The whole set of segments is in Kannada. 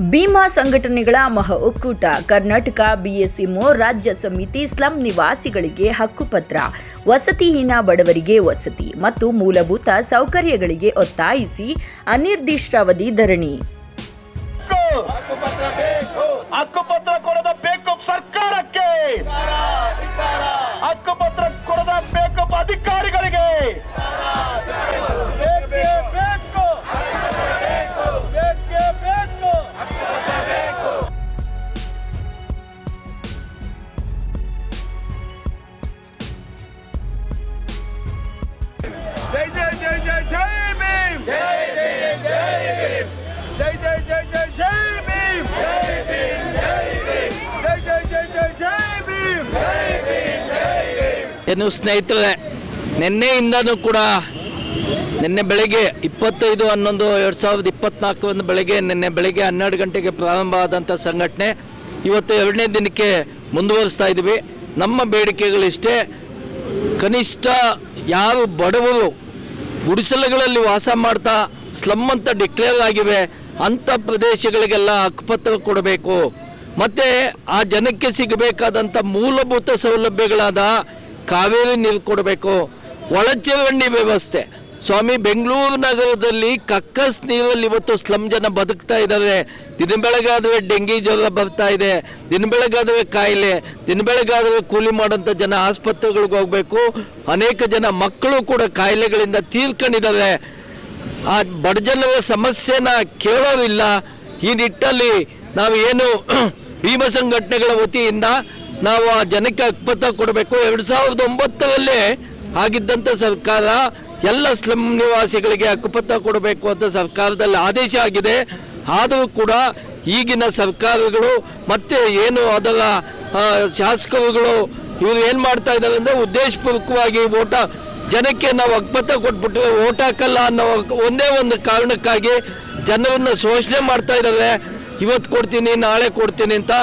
ಭೀಮಾ ಸಂಘಟನೆಗಳ ಮಹಾ ಒಕ್ಕೂಟ, ಕರ್ನಾಟಕ ಬಿಎಸ್ಎಂಒ, ರಾಜ್ಯ ಸಮಿತಿ, ಸ್ಲಂ ನಿವಾಸಿಗಳಿಗೆ ಹಕ್ಕುಪತ್ರ, ವಸತಿಹೀನ ಬಡವರಿಗೆ ವಸತಿ ಮತ್ತು ಮೂಲಭೂತ ಸೌಕರ್ಯಗಳಿಗೆ ಒತ್ತಾಯಿಸಿ ಅನಿರ್ದಿಷ್ಟಾವಧಿ ಧರಣಿ. ಹಕ್ಕುಪತ್ರ ಸರ್ಕಾರಕ್ಕೆ. ಜೈ ಏನು ಸ್ನೇಹಿತರೆ ನಿನ್ನೆಯಿಂದನೂ ಕೂಡ ನಿನ್ನೆ ಬೆಳಗ್ಗೆ ಇಪ್ಪತ್ತೈದು ಹನ್ನೊಂದು ಎರಡು ಸಾವಿರದ ಇಪ್ಪತ್ನಾಲ್ಕರಂದು ಬೆಳಗ್ಗೆ ನಿನ್ನೆ ಬೆಳಗ್ಗೆ ಹನ್ನೆರಡು ಗಂಟೆಗೆ ಪ್ರಾರಂಭ ಆದಂಥ ಸಂಘಟನೆ. ಇವತ್ತು ಎರಡನೇ ದಿನಕ್ಕೆ ಮುಂದುವರಿಸ್ತಾ ಇದ್ದೀವಿ. ನಮ್ಮ ಬೇಡಿಕೆಗಳಿಷ್ಟೇ ಕನಿಷ್ಠ ಯಾರು ಬಡವರು ಗುಡಿಸಲುಗಳಲ್ಲಿ ವಾಸ ಮಾಡ್ತಾ ಸ್ಲಮ್ ಅಂತ ಡಿಕ್ಲೇರ್ ಆಗಿವೆ. ಅಂಥ ಪ್ರದೇಶಗಳಿಗೆಲ್ಲ ಹಕ್ಕುಪತ್ರ ಕೊಡಬೇಕು. ಮತ್ತು ಆ ಜನಕ್ಕೆ ಸಿಗಬೇಕಾದಂಥ ಮೂಲಭೂತ ಸೌಲಭ್ಯಗಳಾದ ಕಾವೇರಿ ನೀರು ಕೊಡಬೇಕು. ಒಳಚರಂಡಿ ವ್ಯವಸ್ಥೆ. ಸ್ವಾಮಿ, ಬೆಂಗಳೂರು ನಗರದಲ್ಲಿ ಕಕ್ಕಸ್ ನೀರಲ್ಲಿ ಇವತ್ತು ಸ್ಲಮ್ ಜನ ಬದುಕ್ತಾ ಇದ್ದಾರೆ. ದಿನ ಬೆಳಗಾದರೆ ಡೆಂಗಿ ಜ್ವರ ಬರ್ತಾ ಇದೆ. ದಿನ ಬೆಳಗಾದರೆ ಕಾಯಿಲೆ. ದಿನ ಬೆಳಗಾದರೆ ಕೂಲಿ ಮಾಡೋಂಥ ಜನ ಆಸ್ಪತ್ರೆಗಳಿಗೆ ಹೋಗಬೇಕು. ಅನೇಕ ಜನ ಮಕ್ಕಳು ಕೂಡ ಕಾಯಿಲೆಗಳಿಂದ ತೀರ್ಕೊಂಡಿದ್ದಾರೆ. ಆ ಬಡಜನರ ಸಮಸ್ಯೆನ ಕೇಳೋರಿಲ್ಲ. ಈ ನಿಟ್ಟಲ್ಲಿ ನಾವು ಏನು ಭೀಮ ಸಂಘಟನೆಗಳ ವತಿಯಿಂದ ನಾವು ಆ ಜನಕ್ಕೆ ಹಕ್ಕುಪತ್ರ ಕೊಡಬೇಕು. ಎರಡು ಸಾವಿರದ ಒಂಬತ್ತರಲ್ಲೇ ಆಗಿದ್ದಂಥ ಸರ್ಕಾರ ಎಲ್ಲ ಸ್ಲಮ್ ನಿವಾಸಿಗಳಿಗೆ ಹಕ್ಕುಪತ್ರ ಕೊಡಬೇಕು ಅಂತ ಸರ್ಕಾರದಲ್ಲಿ ಆದೇಶ ಆಗಿದೆ. ಆದರೂ ಕೂಡ ಈಗಿನ ಸರ್ಕಾರಗಳು ಮತ್ತೆ ಏನು ಅದರ ಶಾಸಕರುಗಳು ಇವರು ಏನು ಮಾಡ್ತಾ ಇದ್ದಾರೆ ಅಂದರೆ ಉದ್ದೇಶಪೂರ್ವಕವಾಗಿ ಓಟ ಜನಕ್ಕೆ ನಾವು ಹಕ್ಕುಪತ್ರ ಕೊಟ್ಬಿಟ್ಟು ಓಟ್ ಹಾಕಲ್ಲ ಅನ್ನೋ ಒಂದೇ ಒಂದು ಕಾರಣಕ್ಕಾಗಿ ಜನರನ್ನು ಶೋಷಣೆ ಮಾಡ್ತಾ ಇದ್ದಾರೆ. ಇವತ್ತು ಕೊಡ್ತೀನಿ, ನಾಳೆ ಕೊಡ್ತೀನಿ ಅಂತ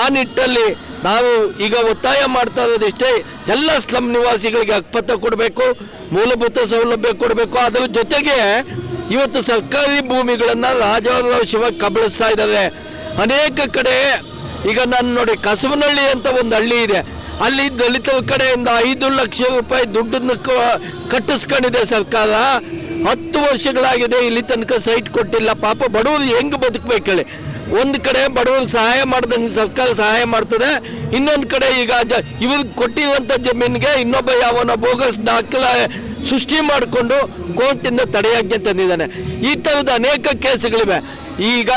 ಆ ನಿಟ್ಟಲ್ಲಿ ನಾವು ಈಗ ಒತ್ತಾಯ ಮಾಡ್ತಾ ಇರೋದಿಷ್ಟೇ, ಎಲ್ಲ ಸ್ಲಮ್ ನಿವಾಸಿಗಳಿಗೆ ಅಕ್ಪತ್ತ ಕೊಡಬೇಕು, ಮೂಲಭೂತ ಸೌಲಭ್ಯ ಕೊಡಬೇಕು. ಅದರ ಜೊತೆಗೆ ಇವತ್ತು ಸರ್ಕಾರಿ ಭೂಮಿಗಳನ್ನು ಶಿವ ಕಬಳಿಸ್ತಾ ಇದ್ದಾರೆ. ಅನೇಕ ಕಡೆ ಈಗ ನಾನು ನೋಡಿ ಕಸವನಹಳ್ಳಿ ಅಂತ ಒಂದು ಹಳ್ಳಿ ಇದೆ. ಅಲ್ಲಿ ದಲಿತರ ಕಡೆಯಿಂದ ಐದು ಲಕ್ಷ ರೂಪಾಯಿ ದುಡ್ಡನ್ನು ಕಟ್ಟಿಸ್ಕೊಂಡಿದೆ ಸರ್ಕಾರ. ಹತ್ತು ವರ್ಷಗಳಾಗಿದೆ, ಇಲ್ಲಿ ತನಕ ಸೈಟ್ ಕೊಟ್ಟಿಲ್ಲ. ಪಾಪ ಬಡವರು ಹೆಂಗ್ ಬದುಕಬೇಕು ಹೇಳಿ. ಒಂದು ಕಡೆ ಬಡವರಿಗೆ ಸಹಾಯ ಮಾಡಿದಂಗೆ ಸರ್ಕಾರ ಸಹಾಯ ಮಾಡ್ತದೆ, ಇನ್ನೊಂದು ಕಡೆ ಈಗ ಇವ್ರಿಗೆ ಕೊಟ್ಟಿರುವಂಥ ಜಮೀನಿಗೆ ಇನ್ನೊಬ್ಬ ಯಾವನ ಬೋಗಸ್ ದಾಖಲೆ ಸೃಷ್ಟಿ ಮಾಡಿಕೊಂಡು ಕೋರ್ಟಿಂದ ತಡೆಯಾಜ್ಞೆ ತಂದಿದ್ದಾನೆ. ಈ ಥರದ ಅನೇಕ ಕೇಸುಗಳಿವೆ. ಈಗ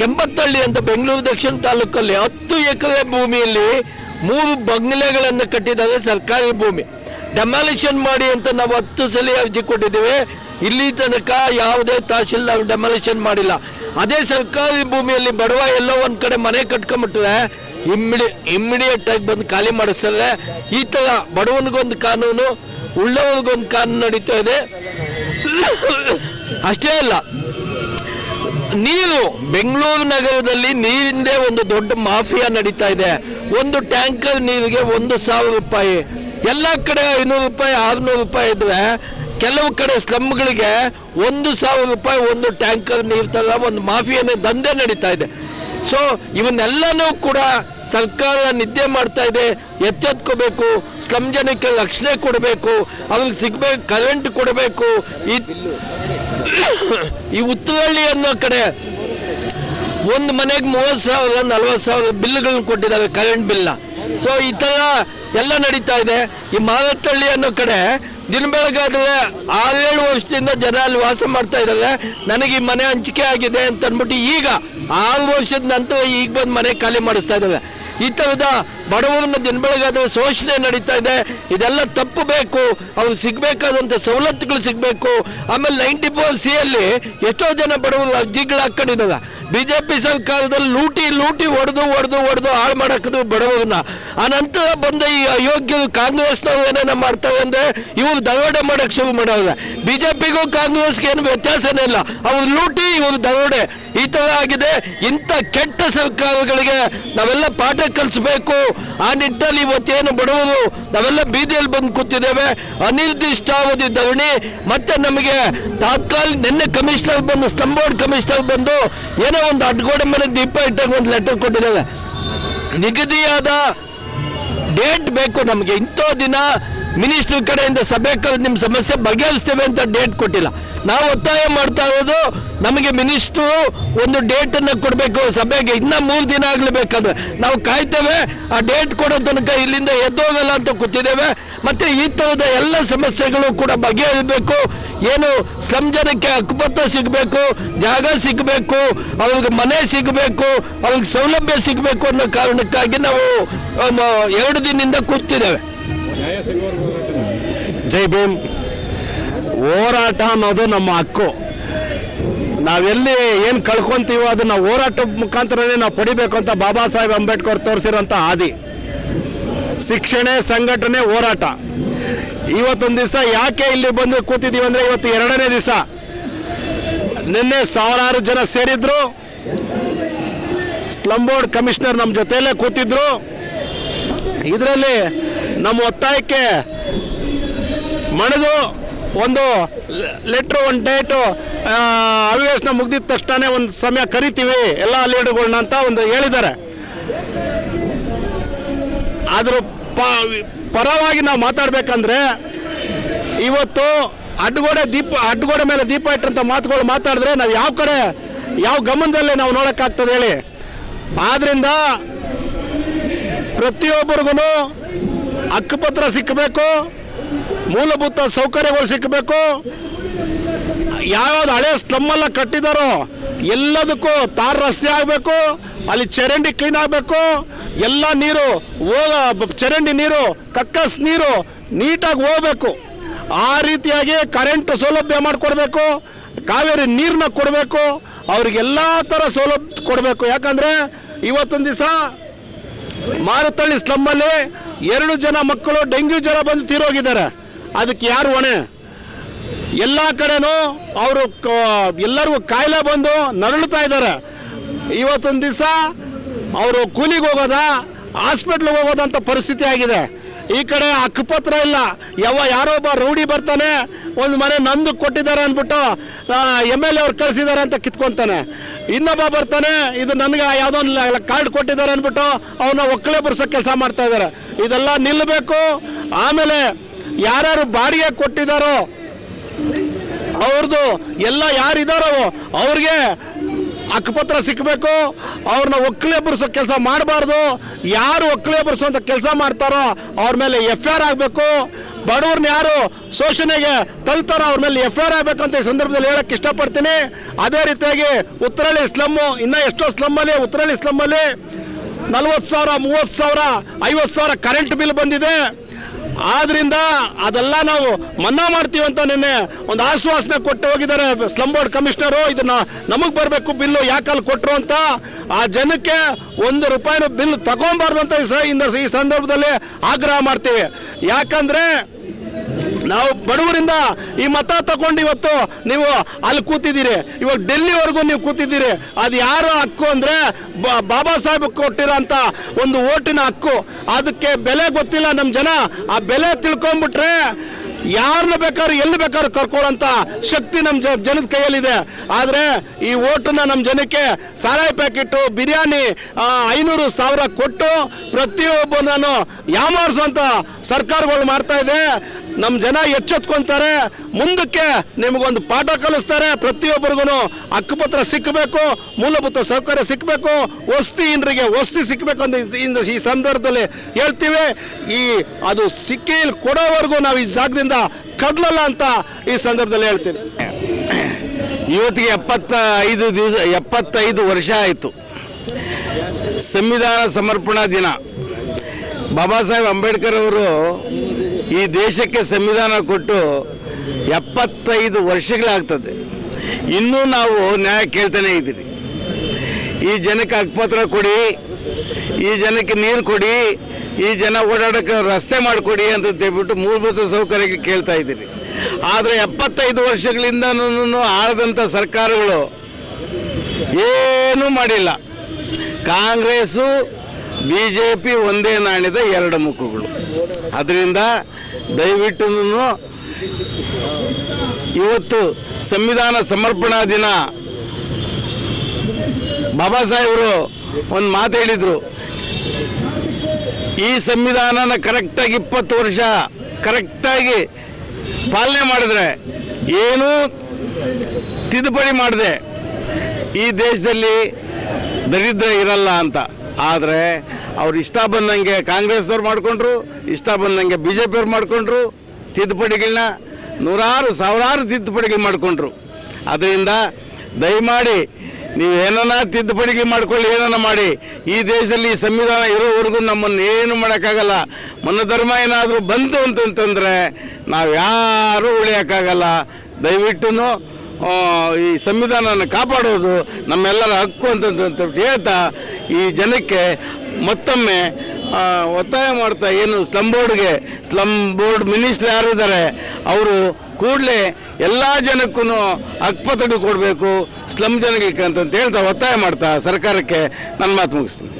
ಕೆಂಪತ್ತಳ್ಳಿ ಅಂತ ಬೆಂಗಳೂರು ದಕ್ಷಿಣ ತಾಲೂಕಲ್ಲಿ ಹತ್ತು ಎಕರೆ ಭೂಮಿಯಲ್ಲಿ ಮೂರು ಬಂಗ್ಲೆಗಳನ್ನು ಕಟ್ಟಿದ್ದಾರೆ ಸರ್ಕಾರಿ ಭೂಮಿ. ಡೆಮಾಲಿಷನ್ ಮಾಡಿ ಅಂತ ನಾವು ಹತ್ತು ಸಲ ಅರ್ಜಿ ಕೊಟ್ಟಿದ್ದೇವೆ. ಇಲ್ಲಿ ತನಕ ಯಾವುದೇ ತಹಶೀಲ್ದಾರ್ ಡೆಮೊಲೇಷನ್ ಮಾಡಿಲ್ಲ. ಅದೇ ಸರ್ಕಾರಿ ಭೂಮಿಯಲ್ಲಿ ಬಡವ ಎಲ್ಲೋ ಒಂದು ಕಡೆ ಮನೆ ಕಟ್ಕೊಂಬಿಟ್ರೆ ಇಮ್ಮಿಡಿ ಇಮ್ಮಿಡಿಯೇಟ್ ಆಗಿ ಬಂದು ಖಾಲಿ ಮಾಡಿಸ್ತಾರೆ. ಈ ಥರ ಬಡವನಿಗೊಂದು ಕಾನೂನು, ಉಳ್ಳವ್ರಿಗೊಂದು ಕಾನೂನು ನಡೀತಾ ಇದೆ. ಅಷ್ಟೇ ಅಲ್ಲ, ನೀರು ಬೆಂಗಳೂರು ನಗರದಲ್ಲಿ ನೀರಿಂದೇ ಒಂದು ದೊಡ್ಡ ಮಾಫಿಯಾ ನಡೀತಾ ಇದೆ. ಒಂದು ಟ್ಯಾಂಕರ್ ನೀರಿಗೆ ಒಂದು ಸಾವಿರ ರೂಪಾಯಿ. ಎಲ್ಲ ಕಡೆ ಐನೂರು ರೂಪಾಯಿ, ಆರುನೂರು ರೂಪಾಯಿ ಇದ್ರೆ ಕೆಲವು ಕಡೆ ಸ್ಲಮ್ಗಳಿಗೆ ಒಂದು ಸಾವಿರ ರೂಪಾಯಿ ಒಂದು ಟ್ಯಾಂಕರ್ ನೀರು ತರ ಒಂದು ಮಾಫಿಯನ್ನು ದಂಧೆ ನಡೀತಾ ಇದೆ. ಸೊ ಇವನ್ನೆಲ್ಲನೂ ಕೂಡ ಸರ್ಕಾರ ನಿದ್ದೆ ಮಾಡ್ತಾ ಇದೆ. ಎಚ್ಚೆತ್ಕೋಬೇಕು, ಸ್ಲಮ್ ಜನಕ್ಕೆ ರಕ್ಷಣೆ ಕೊಡಬೇಕು, ಅವ್ರಿಗೆ ಸಿಗ್ಬೇಕು, ಕರೆಂಟ್ ಕೊಡಬೇಕು. ಈ ಈ ಉತ್ತರಹಳ್ಳಿ ಅನ್ನೋ ಕಡೆ ಒಂದು ಮನೆಗೆ ಮೂವತ್ತು ಸಾವಿರ, ನಲ್ವತ್ತು ಸಾವಿರ ಬಿಲ್ಗಳನ್ನ ಕೊಟ್ಟಿದ್ದಾರೆ, ಕರೆಂಟ್ ಬಿಲ್ನ. ಸೊ ಈ ಥರ ಎಲ್ಲ ನಡೀತಾ ಇದೆ. ಈ ಮಾರತ್ತಳ್ಳಿ ಅನ್ನೋ ಕಡೆ ದಿನ ಬೆಳಗಾದ್ರೆ ಆರೇಳು ವರ್ಷದಿಂದ ಜನ ಅಲ್ಲಿ ವಾಸ ಮಾಡ್ತಾ ಇದ್ದಾರೆ. ನನಗೆ ಈ ಮನೆ ಹಂಚಿಕೆ ಆಗಿದೆ ಅಂತ ಅಂದ್ಬಿಟ್ಟು ಈಗ ಆರು ವರ್ಷದ ನಂತರ ಈಗ ಬಂದು ಮನೆ ಖಾಲಿ ಮಾಡಿಸ್ತಾ ಇದ್ದಾರೆ. ಈ ಥರದ ಬಡವರನ್ನ ದಿನ ಬೆಳಗಾದ್ರೆ ಶೋಷಣೆ ನಡೀತಾ ಇದೆ. ಇದೆಲ್ಲ ತಪ್ಪಬೇಕು ಅವ್ರಿಗೆ ಸಿಗಬೇಕಾದಂಥ ಸವಲತ್ತುಗಳು ಸಿಗಬೇಕು. ಆಮೇಲೆ ನೈಂಟಿ ಫೋರ್ ಸಿ ಅಲ್ಲಿ ಎಷ್ಟೋ ಜನ ಬಡವರು ಅರ್ಜಿಗಳು ಹಾಕೊಂಡಿದ್ದಾರೆ. ಬಿ ಜೆ ಪಿ ಸರ್ಕಾರದಲ್ಲಿ ಲೂಟಿ ಲೂಟಿ ಹೊಡೆದು ಹೊಡೆದು ಹೊಡೆದು ಹಾಳು ಮಾಡಕ್ಕದು ಬಡವರನ್ನ. ಆ ನಂತರ ಬಂದ ಈ ಅಯೋಗ್ಯ ಕಾಂಗ್ರೆಸ್ನವ್ರು ಏನೇನ ಮಾಡ್ತಾರೆ ಅಂದ್ರೆ ಇವರು ದರೋಡೆ ಮಾಡಕ್ ಶುರು ಮಾಡೋದ ಬಿ ಜೆ ಪಿಗೂ ಕಾಂಗ್ರೆಸ್ಗೆ ಏನು ವ್ಯತ್ಯಾಸನೇ ಇಲ್ಲ. ಅವ್ರು ಲೂಟಿ, ಇವರು ದರೋಡೆ. ಈ ಥರ ಆಗಿದೆ. ಇಂಥ ಕೆಟ್ಟ ಸರ್ಕಾರಗಳಿಗೆ ನಾವೆಲ್ಲ ಪಾಠ ಕಲಿಸ್ಬೇಕು. ಆ ನಿಟ್ಟಲ್ಲಿ ಇವತ್ತೇನು ಬಡವರು ನಾವೆಲ್ಲ ಬೀದಿಯಲ್ಲಿ ಬಂದು ಕೂತಿದ್ದೇವೆ. ಅನಿರ್ದಿಷ್ಟಾವಧಿ ಧರಣಿ, ಮತ್ತೆ ನಮಗೆ ತಾತ್ಕಾಲಿಕ ನಿನ್ನೆ ಕಮಿಷನರ್ ಬಂದು ಸ್ತಂಭೋರ್ಡ್ ಕಮಿಷನರ್ ಬಂದು ಏನೋ ಒಂದು ಅಡ್ಗೋಡೆ ಮೇಲೆ ದೀಪ ಇಟ್ಟಾಗ ಒಂದು ಲೆಟರ್ ಕೊಟ್ಟಿದ್ದಾರೆ. ನಿಗದಿಯಾದ ಡೇಟ್ ಬೇಕು ನಮಗೆ. ಇಂಥ ದಿನ ಮಿನಿಸ್ಟರ್ ಕಡೆಯಿಂದ ಸಭೆ ಕರೆದು ನಿಮ್ಮ ಸಮಸ್ಯೆ ಬಗೆಹರಿಸ್ತೇವೆ ಅಂತ ಡೇಟ್ ಕೊಟ್ಟಿಲ್ಲ. ನಾವು ಒತ್ತಾಯ ಮಾಡ್ತಾ ಇರೋದು, ನಮಗೆ ಮಿನಿಸ್ಟ್ರು ಒಂದು ಡೇಟನ್ನು ಕೊಡಬೇಕು, ಸಭೆಗೆ ಇನ್ನೂ ಮೂರು ದಿನ ಆಗಲೇಬೇಕಾದ್ರೆ ನಾವು ಕಾಯ್ತೇವೆ, ಆ ಡೇಟ್ ಕೊಡೋ ತನಕ ಇಲ್ಲಿಂದ ಎದ್ದೋಗಲ್ಲ ಅಂತ ಕೂತಿದ್ದೇವೆ. ಮತ್ತು ಈ ಥರದ ಎಲ್ಲ ಸಮಸ್ಯೆಗಳು ಕೂಡ ಬಗೆಹರಿಬೇಕು. ಏನು ಸ್ಲಮ್ ಜನಕ್ಕೆ ಹಕ್ಕುಪತ್ರ ಸಿಗಬೇಕು, ಜಾಗ ಸಿಗಬೇಕು, ಅವ್ರಿಗೆ ಮನೆ ಸಿಗಬೇಕು, ಅವ್ರಿಗೆ ಸೌಲಭ್ಯ ಸಿಗಬೇಕು ಅನ್ನೋ ಕಾರಣಕ್ಕಾಗಿ ನಾವು ಎರಡು ದಿನದಿಂದ ಕೂತಿದ್ದೇವೆ. ಜೈ ಭೀಮ್. ಹೋರಾಟ ಅನ್ನೋದು ನಮ್ಮ ಹಕ್ಕು. ನಾವೆಲ್ಲಿ ಏನು ಕಳ್ಕೊಂತೀವೋ ಅದನ್ನ ಹೋರಾಟ ಮುಖಾಂತರನೇ ನಾವು ಪಡಿಬೇಕು ಅಂತ ಬಾಬಾ ಸಾಹೇಬ್ ಅಂಬೇಡ್ಕರ್ ತೋರಿಸಿರೋಂಥ ಹಾದಿ. ಶಿಕ್ಷಣ, ಸಂಘಟನೆ, ಹೋರಾಟ. ಇವತ್ತೊಂದು ದಿವಸ ಯಾಕೆ ಇಲ್ಲಿ ಬಂದು ಕೂತಿದ್ದೀವಿ ಅಂದರೆ ಇವತ್ತು ಎರಡನೇ ದಿವಸ. ನಿನ್ನೆ ಸಾವಿರಾರು ಜನ ಸೇರಿದ್ರು. ಸ್ಲಂ ಬೋರ್ಡ್ ಕಮಿಷನರ್ ನಮ್ಮ ಜೊತೆಯಲ್ಲೇ ಕೂತಿದ್ರು. ಇದರಲ್ಲಿ ನಮ್ಮ ಒತ್ತಾಯಕ್ಕೆ ಮಣಿದು ಒಂದು ಲೆಟ್ರು, ಒಂದು ಡೇಟು ಅಧಿವೇಶನ ಮುಗ್ದಿದ ತಕ್ಷಣ ಒಂದು ಸಮಯ ಕರಿತೀವಿ, ಎಲ್ಲ ಲೀಡರ್ಗಳನ್ನ ಅಂತ ಒಂದು ಹೇಳಿದ್ದಾರೆ. ಆದರೂ ಪರವಾಗಿ ನಾವು ಮಾತಾಡ್ಬೇಕಂದ್ರೆ ಇವತ್ತು ಅಡ್ಗೋಡೆ ದೀಪ, ಅಡ್ಗೋಡೆ ಮೇಲೆ ದೀಪ ಇಟ್ಟಂಥ ಮಾತುಗಳು ಮಾತಾಡಿದ್ರೆ ನಾವು ಯಾವ ಕಡೆ, ಯಾವ ಗಮನದಲ್ಲಿ ನಾವು ನೋಡೋಕ್ಕಾಗ್ತದೆ ಹೇಳಿ. ಆದ್ದರಿಂದ ಪ್ರತಿಯೊಬ್ಬರಿಗೂ ಹಕ್ಕುಪತ್ರ ಸಿಕ್ಕಬೇಕು, ಮೂಲಭೂತ ಸೌಕರ್ಯಗಳು ಸಿಕ್ಕಬೇಕು. ಯಾವ್ಯಾವ್ದು ಹಳೆ ಸ್ಲಮ್ಮೆಲ್ಲ ಕಟ್ಟಿದಾರೋ ಎಲ್ಲದಕ್ಕೂ ತಾರ್ ರಸ್ತೆ ಆಗಬೇಕು, ಅಲ್ಲಿ ಚರಂಡಿ ಕ್ಲೀನ್ ಆಗಬೇಕು. ಎಲ್ಲ ನೀರು ಹೋಗ, ಚರಂಡಿ ನೀರು, ಕಕ್ಕಸ್ ನೀರು ನೀಟಾಗಿ ಹೋಗ್ಬೇಕು. ಆ ರೀತಿಯಾಗಿ ಕರೆಂಟ್ ಸೌಲಭ್ಯ ಮಾಡಿಕೊಡ್ಬೇಕು, ಕಾವೇರಿ ನೀರನ್ನ ಕೊಡಬೇಕು ಅವ್ರಿಗೆಲ್ಲ ಥರ ಸೌಲಭ್ಯ ಕೊಡಬೇಕು. ಯಾಕಂದರೆ ಇವತ್ತೊಂದು ದಿವಸ ಮಾರುತಳ್ಳಿ ಸ್ಲಮ್ಮಲ್ಲಿ ಎರಡು ಜನ ಮಕ್ಕಳು ಡೆಂಗ್ಯೂ ಜ್ವರ ಬಂದು ತೀರೋಗಿದ್ದಾರೆ. ಅದಕ್ಕೆ ಯಾರು ಹೊಣೆ? ಎಲ್ಲ ಕಡೆನೂ ಅವರು ಎಲ್ಲರಿಗೂ ಕಾಯಿಲೆ ಬಂದು ನರಳುತ್ತಾ ಇದ್ದಾರೆ. ಇವತ್ತೊಂದು ದಿವಸ ಅವರು ಕೂಲಿಗೆ ಹೋಗೋದ, ಹಾಸ್ಪಿಟ್ಲಿಗೆ ಹೋಗೋದಂತ ಪರಿಸ್ಥಿತಿ ಆಗಿದೆ. ಈ ಕಡೆ ಹಕ್ಕುಪತ್ರ ಇಲ್ಲ. ಯಾವ ಯಾರೋ ಒಬ್ಬ ರೌಡಿ ಬರ್ತಾನೆ, ಒಂದು ಮನೆ ನಂದು ಕೊಟ್ಟಿದ್ದಾರೆ ಅಂದ್ಬಿಟ್ಟು ಎಂ ಎಲ್ ಎ ಅವ್ರು ಕಳಿಸಿದ್ದಾರೆ ಅಂತ ಕಿತ್ಕೊಂತಾನೆ. ಇನ್ನೊಬ್ಬ ಬರ್ತಾನೆ, ಇದು ನನಗೆ ಯಾವುದೋ ಒಂದು ಕಾರ್ಡ್ ಕೊಟ್ಟಿದ್ದಾರೆ ಅಂದ್ಬಿಟ್ಟು ಅವನ್ನ ಒಕ್ಕಲೇ ಬರ್ಸೋ ಕೆಲಸ ಮಾಡ್ತಾ ಇದ್ದಾರೆ ಇದೆಲ್ಲ ನಿಲ್ಲಬೇಕು ಆಮೇಲೆ ಯಾರ್ಯಾರು ಬಾಡಿಗೆ ಕೊಟ್ಟಿದ್ದಾರೋ ಅವ್ರದ್ದು ಎಲ್ಲ ಯಾರಿದಾರೋ ಅವ್ರಿಗೆ ಹಕ್ಕುಪತ್ರ ಸಿಕ್ಕಬೇಕು ಅವ್ರನ್ನ ಒಕ್ಕಲೆ ಬರ್ಸೋ ಕೆಲಸ ಮಾಡಬಾರ್ದು. ಯಾರು ಒಕ್ಕಲೇ ಅಂತ ಕೆಲಸ ಮಾಡ್ತಾರೋ ಅವ್ರ ಮೇಲೆ ಎಫ್ ಆಗಬೇಕು. ಬಡವ್ರನ್ನ ಯಾರು ಶೋಷಣೆಗೆ ತಲ್ತಾರ, ಅವ್ರ ಮೇಲೆ ಎಫ್ ಐ ಆರ್ ಆಗಬೇಕು ಅಂತ ಈ ಸಂದರ್ಭದಲ್ಲಿ ಹೇಳಕ್ಕೆ ಇಷ್ಟಪಡ್ತೀನಿ. ಅದೇ ರೀತಿಯಾಗಿ ಉತ್ತರಳ್ಳಿ ಸ್ಲಮ್ಮು, ಇನ್ನೂ ಎಷ್ಟೋ ಸ್ಲಮ್ಮಲ್ಲಿ, ಉತ್ತರಳ್ಳಿ ಸ್ಲಮ್ಮಲ್ಲಿ ನಲ್ವತ್ತು ಸಾವಿರ, ಮೂವತ್ತು ಸಾವಿರ, ಐವತ್ತು ಸಾವಿರ ಕರೆಂಟ್ ಬಿಲ್ ಬಂದಿದೆ. ಆದ್ರಿಂದ ಅದೆಲ್ಲ ನಾವು ಮನ್ನಾ ಮಾಡ್ತೀವಿ ಅಂತ ನಿನ್ನೆ ಒಂದು ಆಶ್ವಾಸನೆ ಕೊಟ್ಟು ಹೋಗಿದ್ದಾರೆ ಸ್ಲಮ್ ಬೋರ್ಡ್ ಕಮಿಷನರು. ಇದನ್ನ ನಮಗೆ ಬರಬೇಕು ಬಿಲ್ಲು ಯಾಕಲ್ಲಿ ಕೊಟ್ಟರು ಅಂತ. ಆ ಜನಕ್ಕೆ ಒಂದು ರೂಪಾಯಿನ ಬಿಲ್ ತಗೊಂಬಾರ್ದು ಅಂತ ಈ ಸಂದರ್ಭದಲ್ಲಿ ಆಗ್ರಹ ಮಾಡ್ತೀವಿ. ಯಾಕಂದ್ರೆ ನಾವು ಬಡವರಿಂದ ಈ ಮತ ತಗೊಂಡು ಇವತ್ತು ನೀವು ಅಲ್ಲಿ ಕೂತಿದ್ದೀರಿ. ಇವಾಗ ಡೆಲ್ಲಿವರೆಗೂ ನೀವು ಕೂತಿದ್ದೀರಿ. ಅದು ಯಾರ ಹಕ್ಕು ಅಂದರೆ ಬಾಬಾ ಸಾಹೇಬ್ ಕೊಟ್ಟಿರೋಂಥ ಒಂದು ಓಟಿನ ಹಕ್ಕು. ಅದಕ್ಕೆ ಬೆಲೆ ಗೊತ್ತಿಲ್ಲ ನಮ್ಮ ಜನ. ಆ ಬೆಲೆ ತಿಳ್ಕೊಂಬಿಟ್ರೆ ಯಾರನ್ನ ಬೇಕಾದ್ರೂ, ಎಲ್ಲಿ ಬೇಕಾದ್ರೂ ಕರ್ಕೊಳ್ಳೋಂಥ ಶಕ್ತಿ ನಮ್ಮ ಜನದ ಕೈಯಲ್ಲಿದೆ. ಆದರೆ ಈ ಓಟನ್ನ ನಮ್ಮ ಜನಕ್ಕೆ ಸಾರಾಯಿ ಪ್ಯಾಕೆಟು, ಬಿರಿಯಾನಿ ಐನೂರು ಸಾವಿರ ಕೊಟ್ಟು ಪ್ರತಿಯೊಬ್ಬನನ್ನು ಯಾಮಾರಿಸುವಂಥ ಸರ್ಕಾರಗಳು ಮಾಡ್ತಾ ಇದೆ. ನಮ್ಮ ಜನ ಎಚ್ಚೆತ್ಕೊಂತಾರೆ, ಮುಂದಕ್ಕೆ ನಿಮಗೊಂದು ಪಾಠ ಕಲಿಸ್ತಾರೆ ಪ್ರತಿಯೊಬ್ಬರಿಗೂ ಹಕ್ಕುಪತ್ರ ಸಿಕ್ಕಬೇಕು ಮೂಲಭೂತ ಸೌಕರ್ಯ ಸಿಕ್ಕಬೇಕು ಇನ್ರಿಗೆ ವಸ್ತಿ ಸಿಕ್ಕಬೇಕು ಅಂತ ಈ- ಸಂದರ್ಭದಲ್ಲಿ ಹೇಳ್ತೀವಿ. ಈ ಅದು ಸಿಕ್ಕಿ ಕೊಡೋವರೆಗೂ ನಾವು ಈ ಜಾಗದಿಂದ ಕದಲಲ್ಲ ಅಂತ ಈ ಸಂದರ್ಭದಲ್ಲಿ ಹೇಳ್ತೀನಿ. ಇವತ್ತಿಗೆ ಎಪ್ಪತ್ತ ಐದು ದಿವಸ, ಎಪ್ಪತ್ತೈದು ವರ್ಷ ಆಯಿತು. ಸಂವಿಧಾನ ಸಮರ್ಪಣಾ ದಿನ. ಬಾಬಾ ಸಾಹೇಬ್ ಅಂಬೇಡ್ಕರ್ ಅವರು ಈ ದೇಶಕ್ಕೆ ಸಂವಿಧಾನ ಕೊಟ್ಟು ಎಪ್ಪತ್ತೈದು ವರ್ಷಗಳಾಗ್ತದೆ. ಇನ್ನೂ ನಾವು ನ್ಯಾಯ ಕೇಳ್ತಾನೆ ಇದ್ದೀರಿ. ಈ ಜನಕ್ಕೆ ಹಕ್ಕುಪತ್ರ ಕೊಡಿ, ಈ ಜನಕ್ಕೆ ನೀರು ಕೊಡಿ, ಈ ಜನ ಓಡಾಡೋಕ್ಕೆ ರಸ್ತೆ ಮಾಡಿಕೊಡಿ ಅಂತ ಹೇಳ್ಬಿಟ್ಟು ಮೂಲಭೂತ ಸೌಕರ್ಯಕ್ಕೆ ಕೇಳ್ತಾ ಇದ್ದೀರಿ. ಆದರೆ ಎಪ್ಪತ್ತೈದು ವರ್ಷಗಳಿಂದ ಆಳದಂಥ ಸರ್ಕಾರಗಳು ಏನೂ ಮಾಡಿಲ್ಲ. ಕಾಂಗ್ರೆಸ್ಸು ಬಿ ಜೆ ಪಿ ಒಂದೇ ನಾಣ್ಯದ ಎರಡು ಮುಖಗಳು. ಅದರಿಂದ ದಯವಿಟ್ಟು ಇವತ್ತು ಸಂವಿಧಾನ ಸಮರ್ಪಣಾ ದಿನ. ಬಾಬಾ ಸಾಹೇಬರು ಒಂದು ಮಾತು ಹೇಳಿದರು. ಈ ಸಂವಿಧಾನನ ಕರೆಕ್ಟಾಗಿ ಇಪ್ಪತ್ತು ವರ್ಷ ಕರೆಕ್ಟಾಗಿ ಪಾಲನೆ ಮಾಡಿದ್ರೆ ಏನೂ ತಿದ್ದುಪಡಿ ಮಾಡಿದೆ. ಈ ದೇಶದಲ್ಲಿ ದರಿದ್ರ ಇರಲ್ಲ ಅಂತ. ಆದರೆ ಅವ್ರು ಇಷ್ಟ ಬಂದಂಗೆ ಕಾಂಗ್ರೆಸ್ದವ್ರು ಮಾಡಿಕೊಂಡ್ರು, ಇಷ್ಟ ಬಂದಂಗೆ ಬಿ ಜೆ ಪಿಯವ್ರು ಮಾಡಿಕೊಂಡ್ರು ತಿದ್ದುಪಡಿಗಳನ್ನ ನೂರಾರು, ಸಾವಿರಾರು ತಿದ್ದುಪಡಿಗಳು ಮಾಡಿಕೊಂಡ್ರು. ಅದರಿಂದ ದಯಮಾಡಿ ನೀವು ಏನನ್ನ ತಿದ್ದುಪಡಿಗೆ ಮಾಡ್ಕೊಳ್ಳಿ, ಏನನ್ನ ಮಾಡಿ, ಈ ದೇಶದಲ್ಲಿ ಈ ಸಂವಿಧಾನ ಇರೋವರೆಗೂ ನಮ್ಮನ್ನು ಏನು ಮಾಡೋಕ್ಕಾಗಲ್ಲ. ಮನೋಧರ್ಮ ಏನಾದರೂ ಬಂತು ಅಂತಂತಂದರೆ ನಾವು ಯಾರೂ ಉಳಿಯೋಕ್ಕಾಗಲ್ಲ. ದಯವಿಟ್ಟು ಈ ಸಂವಿಧಾನನ ಕಾಪಾಡೋದು ನಮ್ಮೆಲ್ಲರ ಹಕ್ಕು ಅಂತ ಹೇಳ್ತಾ, ಈ ಜನಕ್ಕೆ ಮತ್ತೊಮ್ಮೆ ಒತ್ತಾಯ ಮಾಡ್ತಾ ಏನು ಸ್ಲಮ್ ಬೋರ್ಡ್ಗೆ ಸ್ಲಮ್ ಬೋರ್ಡ್ ಮಿನಿಸ್ಟರ್ ಯಾರಿದ್ದಾರೆ, ಅವರು ಕೂಡಲೇ ಎಲ್ಲ ಜನಕ್ಕೂ ಹಕ್ಪತಡಿ ಕೊಡಬೇಕು ಸ್ಲಮ್ ಜನಗಳಿಗೆ ಅಂತಂತ ಹೇಳ್ತಾ ಒತ್ತಾಯ ಮಾಡ್ತಾ ಸರ್ಕಾರಕ್ಕೆ ನನ್ನ ಮಾತು ಮುಗಿಸ್ತೀನಿ.